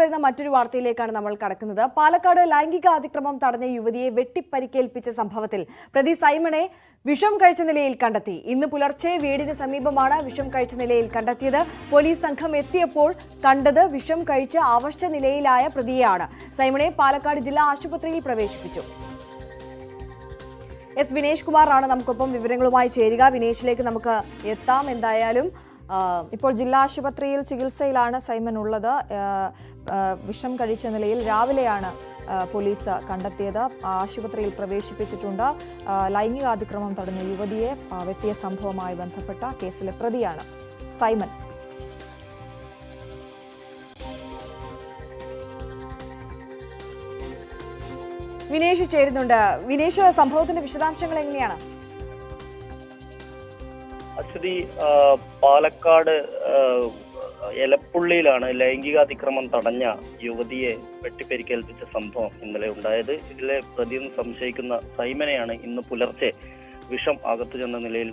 വരുന്ന മറ്റൊരു വാർത്തയിലേക്കാണ് നമ്മൾ കടക്കുന്നത്. പാലക്കാട് ലൈംഗിക അതിക്രമം തടഞ്ഞ യുവതിയെ വെട്ടിപ്പരിക്കേൽപ്പിച്ച സംഭവത്തിൽ പ്രതി സൈമണെ വിഷം കഴിച്ച നിലയിൽ കണ്ടെത്തി. ഇന്ന് പുലർച്ചെ വീടിന് സമീപമാണ് വിഷം കഴിച്ച നിലയിൽ കണ്ടെത്തിയത്. പോലീസ് സംഘം എത്തിയപ്പോൾ കണ്ടത് വിഷം കഴിച്ച അവശ്യ നിലയിലായ പ്രതിയെയാണ്. സൈമണെ പാലക്കാട് ജില്ലാ ആശുപത്രിയിൽ പ്രവേശിപ്പിച്ചു. എസ് വിനേഷ് കുമാറാണ് നമുക്കൊപ്പം വിവരങ്ങളുമായി ചേരുക. വിനേഷിലേക്ക് നമുക്ക് എത്താം. എന്തായാലും ഇപ്പോൾ ജില്ലാ ആശുപത്രിയിൽ ചികിത്സയിലാണ് സൈമൻ ഉള്ളത്. വിഷം കഴിച്ച നിലയിൽ രാവിലെയാണ് പോലീസ് കണ്ടെത്തിയത്. ആശുപത്രിയിൽ പ്രവേശിപ്പിച്ചിട്ടുണ്ട്. ലൈംഗികാതിക്രമം തടഞ്ഞ യുവതിയെ വെട്ടിയ സംഭവവുമായി ബന്ധപ്പെട്ട കേസിലെ പ്രതിയാണ് സൈമൻ. വിനേഷ് ചേരുന്നുണ്ട്. വിനേഷ് സംഭവത്തിന്റെ വിശദാംശങ്ങൾ എങ്ങനെയാണ്? അശ്വതി പാലക്കാട് എലപ്പുള്ളിയിലാണ് ലൈംഗിക അതിക്രമം തടഞ്ഞ യുവതിയെ വെട്ടിപ്പെരിക്കേൽപ്പിച്ച സംഭവം ഇന്നലെ ഉണ്ടായത്. ഇതിലെ പ്രതിയെന്ന് സംശയിക്കുന്ന സൈമനെയാണ് ഇന്ന് പുലർച്ചെ വിഷം അകത്തു ചെന്ന നിലയിൽ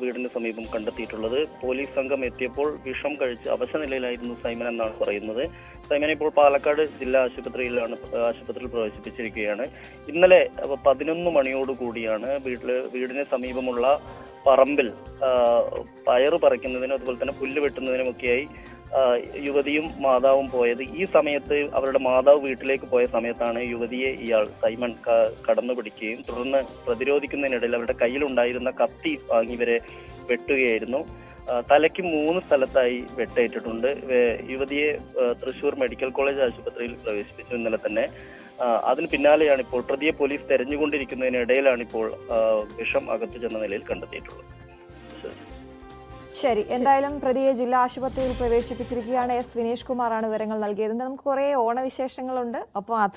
വീടിന് സമീപം കണ്ടെത്തിയിട്ടുള്ളത്. പോലീസ് സംഘം എത്തിയപ്പോൾ വിഷം കഴിച്ച് അവശ നിലയിലായിരുന്നു സൈമൻ എന്നാണ് പറയുന്നത്. സൈമൻ ഇപ്പോൾ പാലക്കാട് ജില്ലാ ആശുപത്രിയിലാണ് ആശുപത്രിയിൽ പ്രവേശിപ്പിച്ചിരിക്കുകയാണ്. ഇന്നലെ പതിനൊന്ന് മണിയോടുകൂടിയാണ് വീട്ടിൽ വീടിന് സമീപമുള്ള പറമ്പിൽ പയറ് പറിക്കുന്നതിനും അതുപോലെ തന്നെ പുല്ല് വെട്ടുന്നതിനുമൊക്കെയായി യുവതിയും മാതാവും പോയത്. ഈ സമയത്ത് അവരുടെ മാതാവ് വീട്ടിലേക്ക് പോയ സമയത്താണ് യുവതിയെ ഇയാൾ സൈമൺ കടന്നു പിടിക്കുകയും തുടർന്ന് പ്രതിരോധിക്കുന്നതിനിടയിൽ അവരുടെ കയ്യിലുണ്ടായിരുന്ന കത്തി വാങ്ങി ഇവരെ വെട്ടുകയായിരുന്നു തലയ്ക്ക് മൂന്ന് സ്ഥലത്തായി വെട്ടേറ്റിട്ടുണ്ട്. യുവതിയെ തൃശൂർ മെഡിക്കൽ കോളേജ് ആശുപത്രിയിൽ പ്രവേശിപ്പിച്ചു. ഇന്നലെ തന്നെ അതിന് പിന്നാലെയാണ് ഇപ്പോൾ പ്രതിയെ പോലീസ് തെരഞ്ഞുകൊണ്ടിരിക്കുന്നതിനിടയിലാണ് ഇപ്പോൾ വിഷം അകത്തു ചെന്ന നിലയിൽ കണ്ടെത്തിയിട്ടുള്ളത്. ശരി എന്തായാലും പ്രതിയെ ജില്ലാ ആശുപത്രിയിൽ പ്രവേശിപ്പിച്ചിരിക്കുകയാണ് എസ് വിനേഷ് കുമാറാണ് വിവരങ്ങൾ നൽകിയത്. നമുക്ക് കുറേ ഓണവിശേഷങ്ങളുണ്ട്. അപ്പോൾ അത്